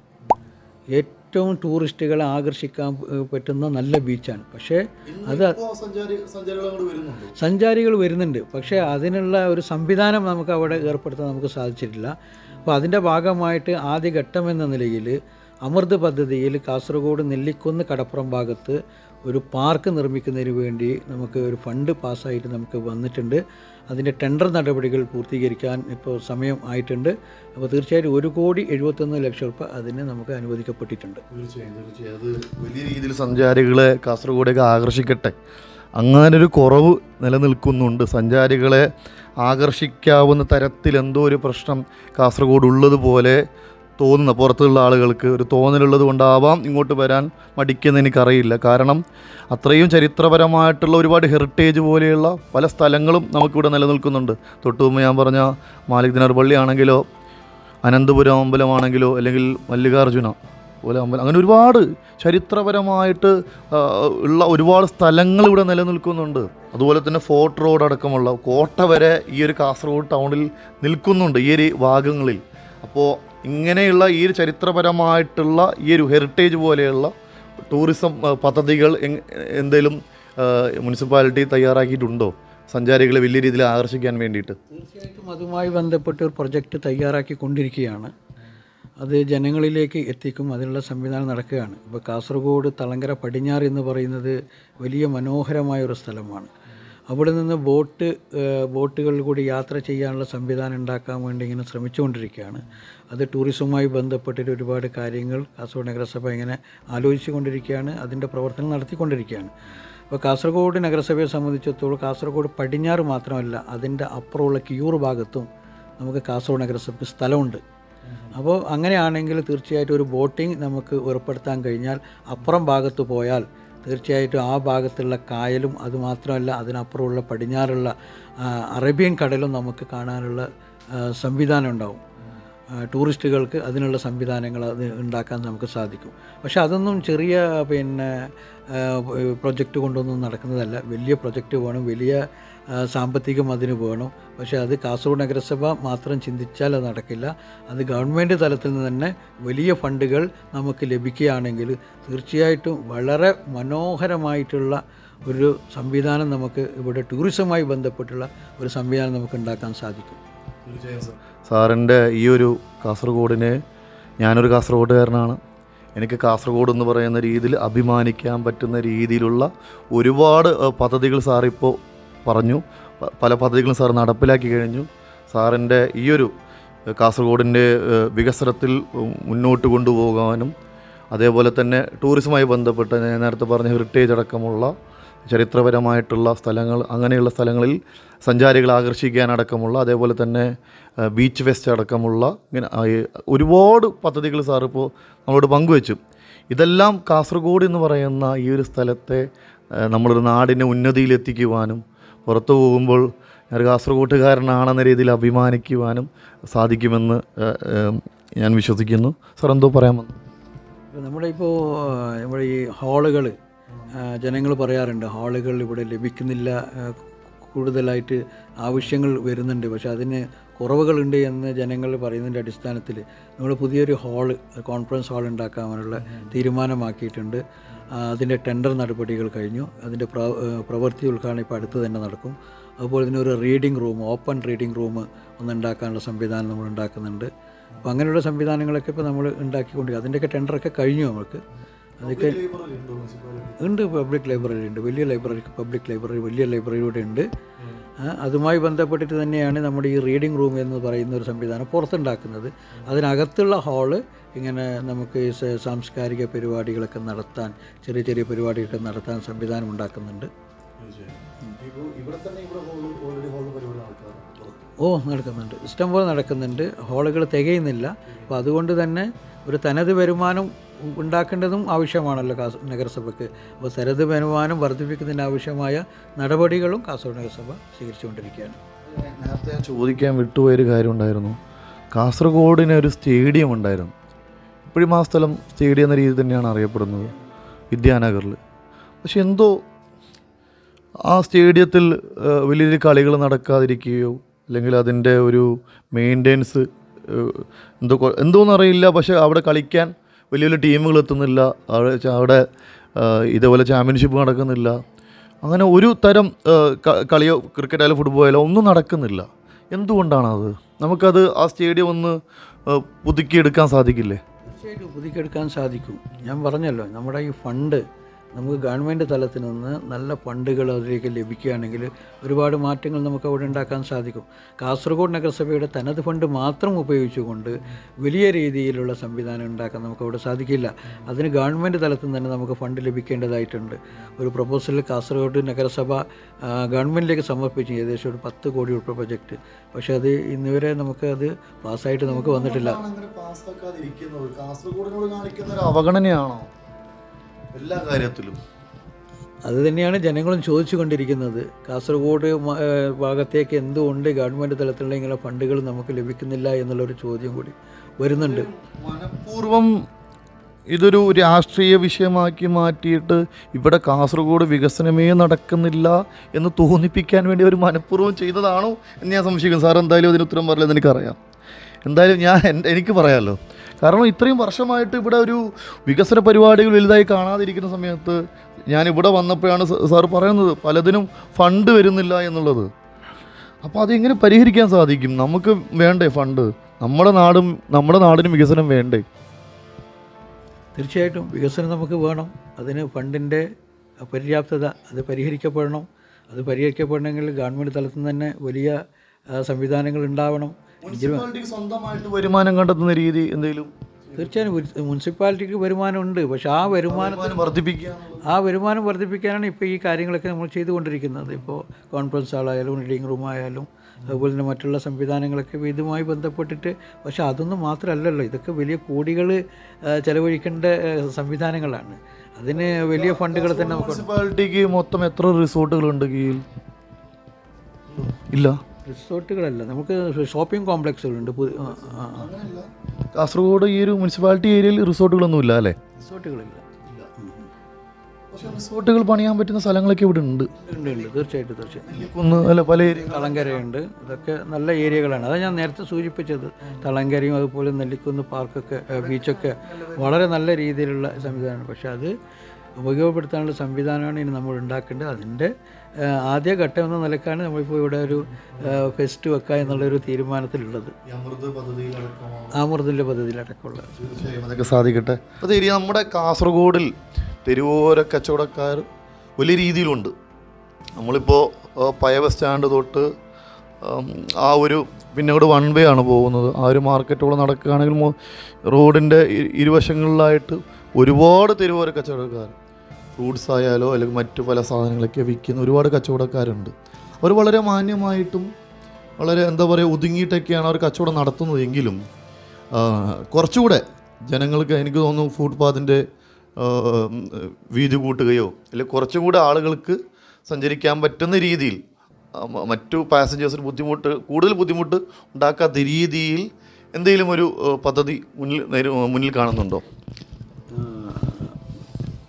ഏറ്റവും ടൂറിസ്റ്റുകളെ ആകർഷിക്കാൻ പറ്റുന്ന നല്ല ബീച്ചാണ്. പക്ഷേ അത് സഞ്ചാരികൾ വരുന്നുണ്ട്. പക്ഷേ അതിനുള്ള ഒരു സംവിധാനം നമുക്ക് അവിടെ ഏർപ്പെടുത്താൻ നമുക്ക് സാധിച്ചിട്ടില്ല. അപ്പോൾ അതിന്റെ ഭാഗമായിട്ട് ആദ്യ ഘട്ടം എന്ന നിലയിൽ അമൃത് പദ്ധതിയിൽ കാസർഗോഡ് നെല്ലിക്കുന്ന് കടപ്പുറം ഭാഗത്ത് ഒരു പാർക്ക് നിർമ്മിക്കുന്നതിന് വേണ്ടി നമുക്ക് ഒരു ഫണ്ട് പാസ്സായിട്ട് നമുക്ക് വന്നിട്ടുണ്ട്. അതിന്റെ ടെൻഡർ നടപടികൾ പൂർത്തീകരിക്കാൻ ഇപ്പോൾ സമയം ആയിട്ടുണ്ട്. അപ്പോൾ തീർച്ചയായിട്ടും ഒരു കോടി എഴുപത്തൊന്ന് ലക്ഷം രൂപ അതിന് നമുക്ക് അനുവദിക്കപ്പെട്ടിട്ടുണ്ട്. തീർച്ചയായും തീർച്ചയായും. അത് വലിയ രീതിയിൽ സഞ്ചാരികളെ കാസർഗോഡേക്ക് ആകർഷിക്കട്ടെ. അങ്ങനൊരു കുറവ് നിലനിൽക്കുന്നുണ്ട്. സഞ്ചാരികളെ ആകർഷിക്കാവുന്ന തരത്തിൽ എന്തോ ഒരു പ്രശ്നം കാസർഗോഡ് ഉള്ളതുപോലെ തോന്നുന്ന പുറത്തുള്ള ആളുകൾക്ക് ഒരു തോന്നലുള്ളത് കൊണ്ടാവാം ഇങ്ങോട്ട് വരാൻ മടിക്കുന്ന എനിക്കറിയില്ല. കാരണം അത്രയും ചരിത്രപരമായിട്ടുള്ള ഒരുപാട് ഹെറിറ്റേജ് പോലെയുള്ള പല സ്ഥലങ്ങളും നമുക്കിവിടെ നിലനിൽക്കുന്നുണ്ട്. തൊട്ടു മുമ്പ് ഞാൻ പറഞ്ഞ മാലിക് ദിനാർ പള്ളിയാണെങ്കിലോ അനന്തപുരം അമ്പലമാണെങ്കിലോ അല്ലെങ്കിൽ മല്ലികാർജുന പോലെ അമ്പലം അങ്ങനെ ഒരുപാട് ചരിത്രപരമായിട്ട് ഉള്ള ഒരുപാട് സ്ഥലങ്ങൾ ഇവിടെ നിലനിൽക്കുന്നുണ്ട്. അതുപോലെ തന്നെ ഫോർട്ട് റോഡ് അടക്കമുള്ള കോട്ട വരെ ഈ ഒരു കാസർഗോഡ് ടൗണിൽ നിൽക്കുന്നുണ്ട് ഈ ഒരു ഭാഗങ്ങളിൽ. അപ്പോൾ ഇങ്ങനെയുള്ള ഈ ചരിത്രപരമായിട്ടുള്ള ഈ ഒരു ഹെറിറ്റേജ് പോലെയുള്ള ടൂറിസം പദ്ധതികൾ എന്തെങ്കിലും മുനിസിപ്പാലിറ്റി തയ്യാറാക്കിയിട്ടുണ്ടോ? സഞ്ചാരികളെ വലിയ രീതിയിൽ ആകർഷിക്കാൻ വേണ്ടിയിട്ട്. തീർച്ചയായിട്ടും അതുമായി ബന്ധപ്പെട്ട് ഒരു പ്രൊജക്റ്റ് തയ്യാറാക്കി കൊണ്ടിരിക്കുകയാണ് അത് ജനങ്ങളിലേക്ക് എത്തിക്കും അതിനുള്ള സംവിധാനം നടക്കുകയാണ്. ഇപ്പോൾ കാസർഗോഡ് തളങ്കര പടിഞ്ഞാറ് എന്ന് പറയുന്നത് വലിയ മനോഹരമായ ഒരു സ്ഥലമാണ്. അവിടെ നിന്ന് ബോട്ട് ബോട്ടുകളിൽ കൂടി യാത്ര ചെയ്യാനുള്ള സംവിധാനം ഉണ്ടാക്കാൻ വേണ്ടി ഇങ്ങനെ ശ്രമിച്ചുകൊണ്ടിരിക്കുകയാണ്. അത് ടൂറിസവുമായി ബന്ധപ്പെട്ടിട്ട് ഒരുപാട് കാര്യങ്ങൾ കാസർഗോഡ് നഗരസഭ ഇങ്ങനെ ആലോചിച്ചുകൊണ്ടിരിക്കുകയാണ് അതിന്റെ പ്രവർത്തനം നടത്തിക്കൊണ്ടിരിക്കുകയാണ്. അപ്പോൾ കാസർഗോഡ് നഗരസഭയെ സംബന്ധിച്ചിടത്തോളം കാസർഗോഡ് പടിഞ്ഞാറ് മാത്രമല്ല അതിന്റെ അപ്പുറമുള്ള കിയൂർ ഭാഗത്തും നമുക്ക് കാസർഗോഡ് നഗരസഭയ്ക്ക് സ്ഥലമുണ്ട്. അപ്പോൾ അങ്ങനെയാണെങ്കിൽ തീർച്ചയായിട്ടും ഒരു ബോട്ടിംഗ് നമുക്ക് ഏർപ്പെടുത്താൻ കഴിഞ്ഞാൽ അപ്പുറം ഭാഗത്ത് പോയാൽ തീർച്ചയായിട്ടും ആ ഭാഗത്തുള്ള കായലും അതുമാത്രമല്ല അതിനപ്പുറമുള്ള പടിഞ്ഞാറുള്ള അറേബ്യൻ കടലും നമുക്ക് കാണാനുള്ള സംവിധാനം ഉണ്ടാവും. ടൂറിസ്റ്റുകൾക്ക് അതിനുള്ള സംവിധാനങ്ങൾ അത് ഉണ്ടാക്കാൻ നമുക്ക് സാധിക്കും. പക്ഷെ അതൊന്നും ചെറിയ പിന്നെ പ്രൊജക്റ്റ് കൊണ്ടൊന്നും നടക്കുന്നതല്ല. വലിയ പ്രൊജക്റ്റ് വേണം. വലിയ സാമ്പത്തികം അതിന് വേണം. പക്ഷേ അത് കാസർഗോഡ് നഗരസഭ മാത്രം ചിന്തിച്ചാൽ അത് നടക്കില്ല. അത് ഗവൺമെന്റ് തലത്തിൽ നിന്ന് തന്നെ വലിയ ഫണ്ടുകൾ നമുക്ക് ലഭിക്കുകയാണെങ്കിൽ തീർച്ചയായിട്ടും വളരെ മനോഹരമായിട്ടുള്ള ഒരു സംവിധാനം നമുക്ക് ഇവിടെ ടൂറിസവുമായി ബന്ധപ്പെട്ടുള്ള ഒരു സംവിധാനം നമുക്ക് ഉണ്ടാക്കാൻ സാധിക്കും. സാറിന്റെ ഈ ഒരു കാസർഗോഡിനെ ഞാനൊരു കാസർഗോഡുകാരനാണ് എനിക്ക് കാസർഗോഡ് എന്ന് പറയുന്ന രീതിയിൽ അഭിമാനിക്കാൻ പറ്റുന്ന രീതിയിലുള്ള ഒരുപാട് പദ്ധതികൾ സാറിപ്പോൾ പറഞ്ഞു. പല പദ്ധതികളും സാർ നടപ്പിലാക്കി കഴിഞ്ഞു. സാറിന്റെ ഈയൊരു കാസർഗോഡിന്റെ വികസനത്തിൽ മുന്നോട്ട് കൊണ്ടുപോകാനും അതേപോലെ തന്നെ ടൂറിസവുമായി ബന്ധപ്പെട്ട് ഞാൻ നേരത്തെ പറഞ്ഞ ഹെറിറ്റേജ് അടക്കമുള്ള ചരിത്രപരമായിട്ടുള്ള സ്ഥലങ്ങൾ അങ്ങനെയുള്ള സ്ഥലങ്ങളിൽ സഞ്ചാരികളെ ആകർഷിക്കാനടക്കമുള്ള അതേപോലെ തന്നെ ബീച്ച് ഫെസ്റ്റ് അടക്കമുള്ള ഇങ്ങനെ ഒരുപാട് പദ്ധതികൾ സാറിപ്പോൾ നമ്മളോട് പങ്കുവച്ചു. ഇതെല്ലാം കാസർഗോഡ് എന്ന് പറയുന്ന ഈ ഒരു സ്ഥലത്തെ നമ്മളൊരു നാടിനെ ഉന്നതിയിലെത്തിക്കുവാനും പുറത്തു പോകുമ്പോൾ ഞാൻ കാസർഗോട്ടുകാരനാണെന്ന രീതിയിൽ അഭിമാനിക്കുവാനും സാധിക്കുമെന്ന് ഞാൻ വിശ്വസിക്കുന്നു. സാർ എന്തോ പറയാൻ വന്നു. നമ്മുടെ ഇപ്പോൾ നമ്മുടെ ഈ ഹാളുകൾ ജനങ്ങൾ പറയാറുണ്ട് ഹാളുകൾ ഇവിടെ ലഭിക്കുന്നില്ല കൂടുതലായിട്ട് ആവശ്യങ്ങൾ വരുന്നുണ്ട്. പക്ഷേ അതിന് കുറവുകളുണ്ട് എന്ന് ജനങ്ങൾ പറയുന്നതിന്റെ അടിസ്ഥാനത്തിൽ നമ്മൾ പുതിയൊരു ഹാൾ കോൺഫറൻസ് ഹാൾ ഉണ്ടാക്കാനുള്ള തീരുമാനമാക്കിയിട്ടുണ്ട്. അതിന്റെ ടെൻഡർ നടപടികൾ കഴിഞ്ഞു. അതിന്റെ പ്രവൃത്തി ഉദ്ഘാടനം ഇപ്പോൾ അടുത്ത് തന്നെ നടക്കും. അതുപോലെ തന്നെ ഒരു reading room open reading room ഒന്നുണ്ടാക്കാനുള്ള സംവിധാനം നമ്മൾ ഉണ്ടാക്കുന്നുണ്ട്. അപ്പോൾ അങ്ങനെയുള്ള സംവിധാനങ്ങളൊക്കെ ഇപ്പോൾ നമ്മൾ ഉണ്ടാക്കിക്കൊണ്ടിരിക്കുക അതിന്റെയൊക്കെ ടെൻഡറൊക്കെ കഴിഞ്ഞു നമുക്ക് അതൊക്കെ ഉണ്ട്? പബ്ലിക് ലൈബ്രറി ഉണ്ട്. വലിയ ലൈബ്രറി പബ്ലിക് ലൈബ്രറി വലിയ ലൈബ്രറി ഇവിടെ ഉണ്ട്. അതുമായി ബന്ധപ്പെട്ടിട്ട് തന്നെയാണ് നമ്മുടെ ഈ റീഡിംഗ് റൂം എന്ന് പറയുന്ന ഒരു സംവിധാനം പുറത്തുണ്ടാക്കുന്നത്. അതിനകത്തുള്ള ഹാൾ ഇങ്ങനെ നമുക്ക് ഈ സാംസ്കാരിക പരിപാടികളൊക്കെ നടത്താൻ ചെറിയ ചെറിയ പരിപാടികളൊക്കെ നടത്താൻ സംവിധാനം ഉണ്ടാക്കുന്നുണ്ട്. ഓ നടക്കുന്നുണ്ട്. ഇഷ്ടംപോലെ നടക്കുന്നുണ്ട്. ഹാളുകൾ തികയുന്നില്ല. അപ്പോൾ അതുകൊണ്ട് തന്നെ ഒരു തനത് വരുമാനം ഉണ്ടാക്കേണ്ടതും ആവശ്യമാണല്ലോ കാസ നഗരസഭയ്ക്ക്. അപ്പോൾ സരത് വരുമാനം വർദ്ധിപ്പിക്കുന്നതിന് ആവശ്യമായ നടപടികളും കാസർഗോഡ് നഗരസഭ സ്വീകരിച്ചുകൊണ്ടിരിക്കുകയാണ്. നേരത്തെ ഞാൻ ചോദിക്കാൻ വിട്ടുപോയൊരു കാര്യം ഉണ്ടായിരുന്നു. കാസർഗോഡിന് ഒരു സ്റ്റേഡിയം ഉണ്ടായിരുന്നു. ഇപ്പോഴും ആ സ്ഥലം സ്റ്റേഡിയം എന്ന രീതിയിൽ തന്നെയാണ് അറിയപ്പെടുന്നത് വിദ്യാനഗറിൽ. പക്ഷെ എന്തോ ആ സ്റ്റേഡിയത്തിൽ വലിയ വലിയ കളികൾ നടക്കാതിരിക്കുകയോ അല്ലെങ്കിൽ അതിന്റെ ഒരു മെയിന്റെനൻസ് എന്തോ എന്തോന്നറിയില്ല. പക്ഷെ അവിടെ കളിക്കാൻ വലിയ വലിയ ടീമുകൾ എത്തുന്നില്ല. അവിടെ അവിടെ ഇതേപോലെ ചാമ്പ്യൻഷിപ്പ് നടക്കുന്നില്ല. അങ്ങനെ ഒരു തരം കളിയോ ക്രിക്കറ്റ് ആയാലും ഫുട്ബോൾ ആയാലും ഒന്നും നടക്കുന്നില്ല. എന്തുകൊണ്ടാണത്? നമുക്കത് ആ സ്റ്റേഡിയം ഒന്ന് പുതുക്കിയെടുക്കാൻ സാധിക്കില്ലേ? തീർച്ചയായിട്ടും പുതുക്കിയെടുക്കാൻ സാധിക്കും. ഞാൻ പറഞ്ഞല്ലോ നമ്മുടെ ഈ ഫണ്ട് നമുക്ക് ഗവൺമെന്റ് തലത്തിൽ നിന്ന് നല്ല ഫണ്ടുകൾ അതിലേക്ക് ലഭിക്കുകയാണെങ്കിൽ ഒരുപാട് മാറ്റങ്ങൾ നമുക്ക് അവിടെ ഉണ്ടാക്കാൻ സാധിക്കും. കാസർഗോഡ് നഗരസഭയുടെ തനത് ഫണ്ട് മാത്രം ഉപയോഗിച്ചുകൊണ്ട് വലിയ രീതിയിലുള്ള സംവിധാനം ഉണ്ടാക്കാൻ നമുക്ക് അവിടെ സാധിക്കില്ല. അതിന് ഗവൺമെന്റ് തലത്തിൽ തന്നെ നമുക്ക് ഫണ്ട് ലഭിക്കേണ്ടതായിട്ടുണ്ട്. ഒരു പ്രപ്പോസൽ കാസർഗോഡ് നഗരസഭ ഗവൺമെന്റിലേക്ക് സമർപ്പിച്ചു ഏകദേശം ഒരു പത്ത് കോടി രൂപ പ്രൊജക്റ്റ് പക്ഷേ അത് ഇന്നുവരെ നമുക്ക് അത് പാസ്സായിട്ട് നമുക്ക് വന്നിട്ടില്ല. ഒരു അവഗണനയാണോ? എല്ലാ കാര്യത്തിലും. അത് തന്നെയാണ് ജനങ്ങളും ചോദിച്ചു കൊണ്ടിരിക്കുന്നത് കാസർഗോഡ് ഭാഗത്തേക്ക് എന്തുകൊണ്ട് ഗവൺമെന്റ് തലത്തിലുള്ള ഇങ്ങനെ ഫണ്ടുകൾ നമുക്ക് ലഭിക്കുന്നില്ല എന്നുള്ളൊരു ചോദ്യം കൂടി വരുന്നുണ്ട്. മനഃപൂർവം ഇതൊരു രാഷ്ട്രീയ വിഷയമാക്കി മാറ്റിയിട്ട് ഇവിടെ കാസർഗോഡ് വികസനമേ നടക്കുന്നില്ല എന്ന് തോന്നിപ്പിക്കാൻ വേണ്ടി ഒരു മനഃപൂർവം ചെയ്തതാണോ എന്ന് ഞാൻ സംശയിക്കുന്നു. സാർ എന്തായാലും അതിന് ഉത്തരം പറയില്ലെന്ന് എനിക്കറിയാം. എന്തായാലും ഞാൻ എനിക്ക് പറയാമല്ലോ കാരണം ഇത്രയും വർഷമായിട്ട് ഇവിടെ ഒരു വികസന പരിപാടികൾ വലുതായി കാണാതിരിക്കുന്ന സമയത്ത് ഞാൻ ഇവിടെ വന്നപ്പോഴാണ് സാർ പറയുന്നത് പലതിനും ഫണ്ട് വരുന്നില്ല എന്നുള്ളത്. അപ്പോൾ അതെങ്ങനെ പരിഹരിക്കാൻ സാധിക്കും? നമുക്ക് വേണ്ടേ ഫണ്ട്? നമ്മുടെ നാടും നമ്മുടെ നാടിനും വികസനം വേണ്ടേ? തീർച്ചയായിട്ടും വികസനം നമുക്ക് വേണം. അതിന് ഫണ്ടിന്റെ പര്യാപ്തത അത് പരിഹരിക്കപ്പെടണം. അത് പരിഹരിക്കപ്പെടണമെങ്കിൽ ഗവൺമെന്റ് തലത്തിൽ നിന്ന് തന്നെ വലിയ സംവിധാനങ്ങൾ ഉണ്ടാവണം. മുനിസിപ്പാലിറ്റിക്ക് സ്വന്തമായിട്ട് വരുമാനം കണ്ടെത്തുന്ന രീതി എന്തെങ്കിലും? തീർച്ചയായും മുനിസി- മുനിസിപ്പാലിറ്റിക്ക് വരുമാനമുണ്ട്. പക്ഷേ ആ വരുമാനം വർദ്ധിപ്പിക്കുക ആ വരുമാനം വർദ്ധിപ്പിക്കാനാണ് ഇപ്പോൾ ഈ കാര്യങ്ങളൊക്കെ നമ്മൾ ചെയ്തുകൊണ്ടിരിക്കുന്നത്. ഇപ്പോൾ കോൺഫറൻസ് ഹാളായാലും റീഡിംഗ് റൂം ആയാലും അതുപോലെ തന്നെ മറ്റുള്ള സംവിധാനങ്ങളൊക്കെ ഇതുമായി ബന്ധപ്പെട്ടിട്ട് പക്ഷെ അതൊന്നും മാത്രമല്ലല്ലോ. ഇതൊക്കെ വലിയ കോടികൾ ചെലവഴിക്കേണ്ട സംവിധാനങ്ങളാണ്. അതിന് വലിയ ഫണ്ടുകൾ തന്നെ നമുക്ക് മുനിസിപ്പാലിറ്റിക്ക് മൊത്തം എത്ര റിസോർട്ടുകളുണ്ട് കീഴിൽ? ഇല്ല. റിസോർട്ടുകളല്ല. നമുക്ക് ഷോപ്പിംഗ് കോംപ്ലക്സുകളുണ്ട്. കാസർഗോഡ് ഈ ഒരു മുനിസിപ്പാലിറ്റി ഏരിയയിൽ റിസോർട്ടുകളൊന്നും ഇല്ല. അല്ലേ റിസോർട്ടുകളില്ല പക്ഷേ റിസോർട്ടുകൾ പണിയാൻ പറ്റുന്ന സ്ഥലങ്ങളൊക്കെ ഇവിടെ ഉണ്ട്. ഉണ്ട് ഉണ്ട്. തീർച്ചയായിട്ടും തീർച്ചയായിട്ടും. കുന്ന് അല്ല പല ഏരിയ തളങ്കരയുണ്ട്. ഇതൊക്കെ നല്ല ഏരിയകളാണ്. അതാണ് ഞാൻ നേരത്തെ സൂചിപ്പിച്ചത്. തളങ്കരയും അതുപോലെ നെല്ലിക്കുന്ന് പാർക്കൊക്കെ ബീച്ചൊക്കെ വളരെ നല്ല രീതിയിലുള്ള സംവിധാനമാണ്. പക്ഷേ അത് ഉപയോഗപ്പെടുത്താനുള്ള സംവിധാനമാണ് ഇനി നമ്മൾ ഉണ്ടാക്കേണ്ടത്. അതിന്റെ ആദ്യ ഘട്ടം എന്ന നിലക്കാണ് നമ്മളിപ്പോൾ ഇവിടെ ഒരു ഫെസ്റ്റ് വെക്കുക എന്നുള്ളൊരു തീരുമാനത്തിലുള്ളത്. അമൃതിന്റെ പദ്ധതിയിലടക്കമുള്ള തീർച്ചയായും അതൊക്കെ സാധിക്കട്ടെ. അത് ഏരിയ നമ്മുടെ കാസർഗോഡിൽ തെരുവോര കച്ചവടക്കാർ വലിയ രീതിയിലുണ്ട്. നമ്മളിപ്പോൾ പയ ബസ് സ്റ്റാൻഡ് തൊട്ട് ആ ഒരു പിന്നെ ഇവിടെ വൺ വേ ആണ് പോകുന്നത്. ആ ഒരു മാർക്കറ്റോടെ നടക്കുകയാണെങ്കിൽ റോഡിന്റെ ഇരുവശങ്ങളിലായിട്ട് ഒരുപാട് തെരുവോര കച്ചവടക്കാർ ഫ്രൂട്ട്സ് ആയാലോ അല്ലെങ്കിൽ മറ്റു പല സാധനങ്ങളൊക്കെ വിൽക്കുന്ന ഒരുപാട് കച്ചവടക്കാരുണ്ട്. അവർ വളരെ മാന്യമായിട്ടും വളരെ എന്താ പറയുക ഒതുങ്ങിയിട്ടൊക്കെയാണ് അവർ കച്ചവടം നടത്തുന്നത് എങ്കിലും കുറച്ചുകൂടെ ജനങ്ങൾക്ക് എനിക്ക് തോന്നുന്നു ഫുട്പാത്തിന്റെ വീതി കൂട്ടുകയോ അല്ലെങ്കിൽ കുറച്ചും കൂടെ ആളുകൾക്ക് സഞ്ചരിക്കാൻ പറ്റുന്ന രീതിയിൽ മറ്റു പാസഞ്ചേഴ്സിന് ബുദ്ധിമുട്ട് കൂടുതൽ ബുദ്ധിമുട്ട് ഉണ്ടാക്കാത്ത രീതിയിൽ എന്തെങ്കിലും ഒരു പദ്ധതി മുന്നിൽ മുന്നിൽ കാണുന്നുണ്ടോ?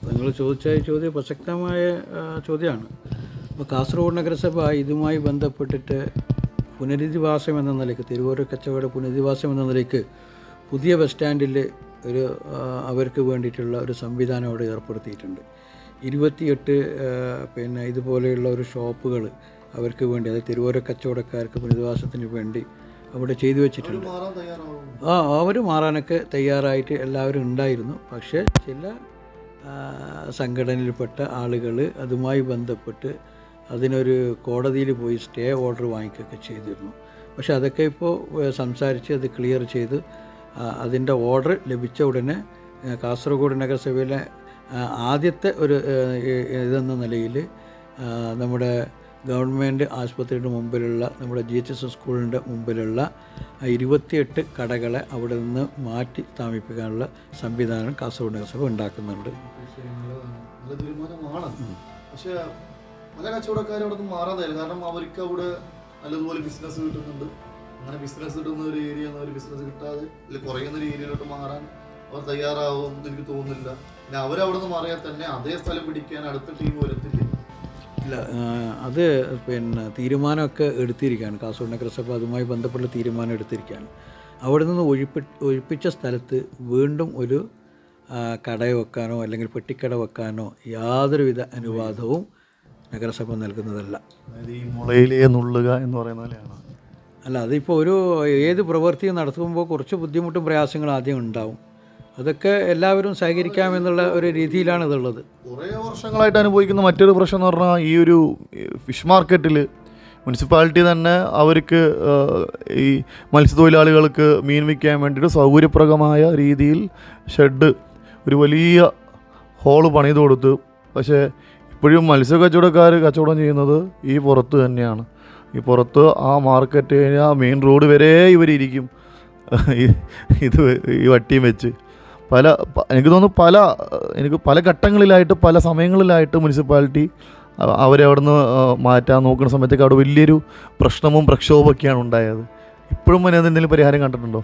നിങ്ങൾ ചോദിച്ച ചോദ്യം പ്രസക്തമായ ചോദ്യമാണ്. അപ്പോൾ കാസർഗോഡ് നഗരസഭ ഇതുമായി ബന്ധപ്പെട്ടിട്ട് പുനരധിവാസം എന്ന നിലയ്ക്ക് തിരുവോര കച്ചവട പുനരധിവാസം എന്ന നിലയ്ക്ക് പുതിയ ബസ് സ്റ്റാൻഡിൽ ഒരു അവർക്ക് വേണ്ടിയിട്ടുള്ള ഒരു സംവിധാനം അവിടെ ഏർപ്പെടുത്തിയിട്ടുണ്ട്. ഇരുപത്തിയെട്ട് പിന്നെ ഇതുപോലെയുള്ള ഒരു ഷോപ്പുകൾ അവർക്ക് വേണ്ടി അതായത് തിരുവോര കച്ചവടക്കാർക്ക് പുനരധിവാസത്തിന് വേണ്ടി അവിടെ ചെയ്തു വെച്ചിട്ടുണ്ട്. ആ അവർ മാറാനൊക്കെ തയ്യാറായിട്ട് എല്ലാവരും ഉണ്ടായിരുന്നു. പക്ഷേ ചില സംഘടനയിൽപ്പെട്ട ആളുകൾ അതുമായി ബന്ധപ്പെട്ട് അതിനൊരു കോടതിയിൽ പോയി സ്റ്റേ ഓർഡർ വാങ്ങിക്കുകയൊക്കെ ചെയ്തിരുന്നു. പക്ഷെ അതൊക്കെ ഇപ്പോൾ സംസാരിച്ച് അത് ക്ലിയർ ചെയ്ത് അതിന്റെ ഓർഡർ ലഭിച്ച ഉടനെ കാസർഗോഡ് നഗരസഭയിലെ ആദ്യത്തെ ഒരു ഇതെന്ന നിലയിൽ നമ്മുടെ ഗവൺമെന്റ് ആശുപത്രിയുടെ മുമ്പിലുള്ള നമ്മുടെ ജി എച്ച് എസ് സ്കൂളിന്റെ മുമ്പിലുള്ള ഇരുപത്തിയെട്ട് കടകളെ അവിടെ നിന്ന് മാറ്റി താമസിപ്പിക്കാനുള്ള സംവിധാനം കാസർഗോഡ് നഗരസഭ ഉണ്ടാക്കുന്നുണ്ട്. കാരണം അങ്ങനെ ഒരു കിട്ടാതെ ഒരു അവർ തയ്യാറാവും എനിക്ക് തോന്നുന്നില്ല. പിന്നെ അവരവിടെ നിന്ന് മാറിയാൽ തന്നെ അതേ സ്ഥലം പിടിക്കാൻ അടുത്ത ടീം വരത്തില്ല ഇല്ല. അത് പിന്നെ തീരുമാനമൊക്കെ എടുത്തിരിക്കുകയാണ്. കാസർഗോഡ് നഗരസഭ അതുമായി ബന്ധപ്പെട്ട തീരുമാനം എടുത്തിരിക്കുകയാണ്. അവിടെ നിന്ന് ഒഴിപ്പി ഒഴിപ്പിച്ച സ്ഥലത്ത് വീണ്ടും ഒരു കട വെക്കാനോ അല്ലെങ്കിൽ പെട്ടിക്കട വെക്കാനോ യാതൊരുവിധ അനുവാദവും നഗരസഭ നൽകുന്നതല്ല. ഈ മുളയിലേ നുള്ളുക എന്ന് പറയുന്ന പോലെയാണ്? അല്ല അതിപ്പോൾ ഒരു ഏത് പ്രവൃത്തിയും നടത്തുമ്പോൾ കുറച്ച് ബുദ്ധിമുട്ടും പ്രയാസങ്ങളും ആദ്യം ഉണ്ടാവും. അതൊക്കെ എല്ലാവരും സഹകരിക്കാമെന്നുള്ള ഒരു രീതിയിലാണ് ഇതുള്ളത് കുറേ വർഷങ്ങളായിട്ട് അനുഭവിക്കുന്ന മറ്റൊരു പ്രശ്നം എന്ന് പറഞ്ഞാൽ ഈ ഒരു ഫിഷ് മാർക്കറ്റിൽ മുനിസിപ്പാലിറ്റി തന്നെ അവർക്ക് ഈ മത്സ്യത്തൊഴിലാളികൾക്ക് മീൻ വിൽക്കാൻ വേണ്ടിയിട്ട് സൗകര്യപ്രദമായ രീതിയിൽ ഷെഡ് ഒരു വലിയ ഹോൾ പണിത് കൊടുത്ത്. പക്ഷേ ഇപ്പോഴും മത്സ്യ കച്ചവടക്കാർ കച്ചവടം ചെയ്യുന്നത് ഈ പുറത്ത് തന്നെയാണ്. ഈ പുറത്ത് ആ മാർക്കറ്റ് ആ മെയിൻ റോഡ് വരെ ഇവരിയ്ക്കും ഇത് ഈ വട്ടിയും വെച്ച്. പല എനിക്ക് തോന്നുന്നു പല എനിക്ക് പല ഘട്ടങ്ങളിലായിട്ട് പല സമയങ്ങളിലായിട്ട് മുനിസിപ്പാലിറ്റി അവരെ അവിടെ മാറ്റാൻ നോക്കുന്ന സമയത്തേക്ക് അവിടെ വലിയൊരു പ്രശ്നവും പ്രക്ഷോഭമൊക്കെയാണ് ഉണ്ടായത്. ഇപ്പോഴും അതിന് എന്തെങ്കിലും പരിഹാരം കണ്ടിട്ടുണ്ടോ?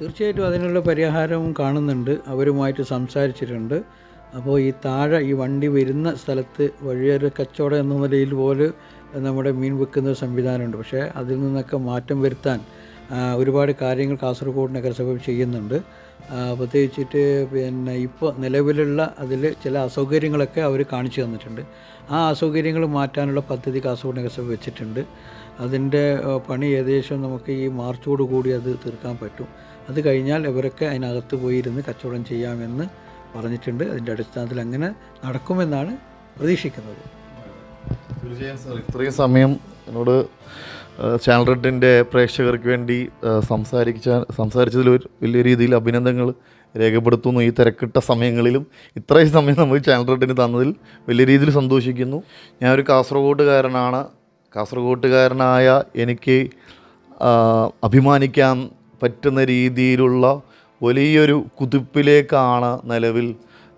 തീർച്ചയായിട്ടും അതിനുള്ള പരിഹാരവും കാണുന്നുണ്ട്. അവരുമായിട്ട് സംസാരിച്ചിട്ടുണ്ട്. അപ്പോൾ ഈ താഴെ ഈ വണ്ടി വരുന്ന സ്ഥലത്ത് വഴിയൊരു കച്ചവടം എന്ന നിലയിൽ പോലും നമ്മുടെ മീൻ വിൽക്കുന്ന സംവിധാനമുണ്ട്. പക്ഷേ അതിൽ നിന്നൊക്കെ മാറ്റം വരുത്താൻ ഒരുപാട് കാര്യങ്ങൾ കാസർഗോഡ് നഗരസഭ ചെയ്യുന്നുണ്ട്. പ്രത്യേകിച്ചിട്ട് പിന്നെ ഇപ്പോൾ നിലവിലുള്ള അതിൽ ചില അസൗകര്യങ്ങളൊക്കെ അവർ കാണിച്ചു തന്നിട്ടുണ്ട്. ആ അസൗകര്യങ്ങൾ മാറ്റാനുള്ള പദ്ധതി കാസർഗോഡ് നഗരസഭ വെച്ചിട്ടുണ്ട്. അതിന്റെ പണി ഏകദേശം നമുക്ക് ഈ മാർച്ചോട് കൂടി അത് തീർക്കാൻ പറ്റും. അത് കഴിഞ്ഞാൽ ഇവരൊക്കെ അതിനകത്ത് പോയിരുന്ന് കച്ചവടം ചെയ്യാമെന്ന് പറഞ്ഞിട്ടുണ്ട്. അതിന്റെ അടിസ്ഥാനത്തിൽ അങ്ങനെ നടക്കുമെന്നാണ് പ്രതീക്ഷിക്കുന്നത്. തീർച്ചയായും സാർ ഇത്രയും സമയം എന്നോട് ചാനൽ റെഡിന്റെ പ്രേക്ഷകർക്ക് വേണ്ടി സംസാരിച്ച സംസാരിച്ചതിൽ ഒരു വലിയ രീതിയിൽ അഭിനന്ദനങ്ങൾ രേഖപ്പെടുത്തുന്നു. ഈ തിരക്കിട്ട സമയങ്ങളിലും ഇത്രയും സമയം നമ്മൾ ചാനൽ റെഡിന് തന്നതിൽ വലിയ രീതിയിൽ സന്തോഷിക്കുന്നു. ഞാനൊരു ഒരു കാസർഗോഡുകാരനാണ്. കാസർഗോട്ടുകാരനായ എനിക്ക് അഭിമാനിക്കാൻ പറ്റുന്ന രീതിയിലുള്ള വലിയൊരു കുതിപ്പിലേക്കാണ് നിലവിൽ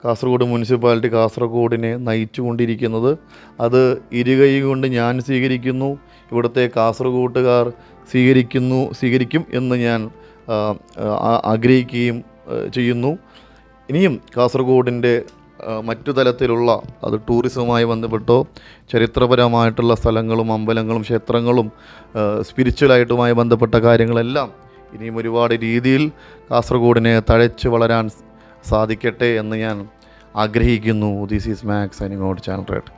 കാസർഗോഡ് മുനിസിപ്പാലിറ്റി കാസർഗോഡിനെ നയിച്ചുകൊണ്ടിരിക്കുന്നത്. അത് ഇരുകൈ കൊണ്ട് ഞാൻ സ്വീകരിക്കുന്നു. ഇവിടുത്തെ കാസർഗോട്ടുകാർ സ്വീകരിക്കുന്നു സ്വീകരിക്കും എന്ന് ഞാൻ ആഗ്രഹിക്കുകയും ചെയ്യുന്നു. ഇനിയും കാസർഗോഡിന്റെ മറ്റു തലത്തിലുള്ള അത് ടൂറിസവുമായി ബന്ധപ്പെട്ടോ ചരിത്രപരമായിട്ടുള്ള സ്ഥലങ്ങളും അമ്പലങ്ങളും ക്ഷേത്രങ്ങളും സ്പിരിച്വലായിട്ടുമായി ബന്ധപ്പെട്ട കാര്യങ്ങളെല്ലാം ഇനിയും ഒരുപാട് രീതിയിൽ കാസർഗോഡിനെ തഴച്ച് വളരാൻ സാധിക്കട്ടെ എന്ന് ഞാൻ ആഗ്രഹിക്കുന്നു. This is Max Animod channel rate